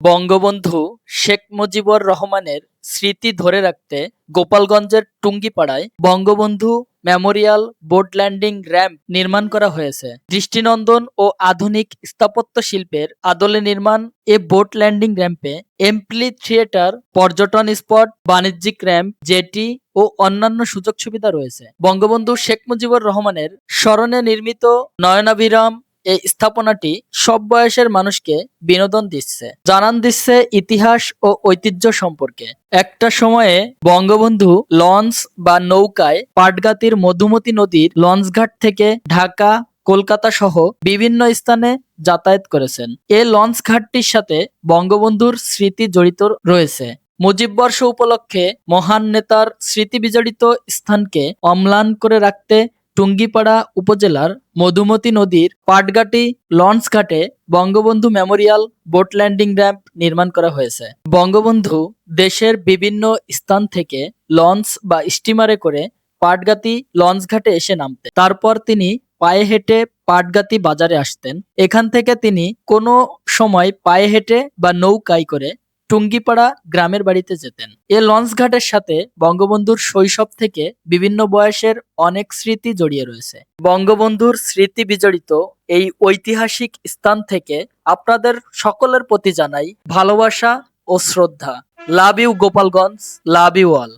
বঙ্গবন্ধু শেখ মুজিবুর রহমানের স্মৃতি ধরে রাখতে গোপালগঞ্জের টুঙ্গিপাড়ায় Bangabandhu memorial boat landing ramp নির্মাণ করা হয়েছে। দৃষ্টিনন্দন ও আধুনিক স্থাপত্য শিল্পের আদলে নির্মাণ এ বোট ল্যান্ডিং র্যাম্পে এমপ্লি থিয়েটার, পর্যটন স্পট, বাণিজ্যিক র্যাম্প, জেটি ও অন্যান্য সুযোগ সুবিধা রয়েছে। বঙ্গবন্ধু শেখ মুজিবুর রহমানের স্মরণে নির্মিত নয়নাভিরাম এই স্থাপনাটি সব বয়সের মানুষকে বিনোদন দিচ্ছে, জানান দিচ্ছে ইতিহাস ও ঐতিহ্য সম্পর্কে। একটা সময়ে বঙ্গবন্ধু লঞ্চ বা নৌকায় পাটগাতির মধুমতি নদীর লঞ্চঘাট থেকে ঢাকা, কলকাতা সহ বিভিন্ন স্থানে যাতায়াত করেছেন। এ লঞ্চ ঘাটটির সাথে বঙ্গবন্ধুর স্মৃতি জড়িত রয়েছে। মুজিববর্ষ উপলক্ষে মহান নেতার স্মৃতি বিজড়িত স্থানকে অম্লান করে রাখতে টুঙ্গিপাড়া উপজেলার মধুমতি নদীর পাটগাটি লঞ্চ ঘাটে Bangabandhu memorial boat landing ramp নির্মাণ করা হয়েছে। বঙ্গবন্ধু দেশের বিভিন্ন স্থান থেকে লঞ্চ বা স্টিমারে করে পাটগাতি লঞ্চ ঘাটে এসে নামতেন। তারপর তিনি পায়ে হেঁটে পাটগাতি বাজারে আসতেন। এখান থেকে তিনি কোনো সময় পায়ে হেঁটে বা নৌকায় করে টুঙ্গিপাড়া গ্রামের বাড়িতে যেতেন। এ লঞ্চ ঘাটের সাথে বঙ্গবন্ধুর শৈশব থেকে বিভিন্ন বয়সের অনেক স্মৃতি জড়িয়ে রয়েছে। বঙ্গবন্ধুর স্মৃতি বিজড়িত এই ঐতিহাসিক স্থান থেকে আপনাদের সকলের প্রতি জানাই ভালোবাসা ও শ্রদ্ধা। Love you Gopalganj love you all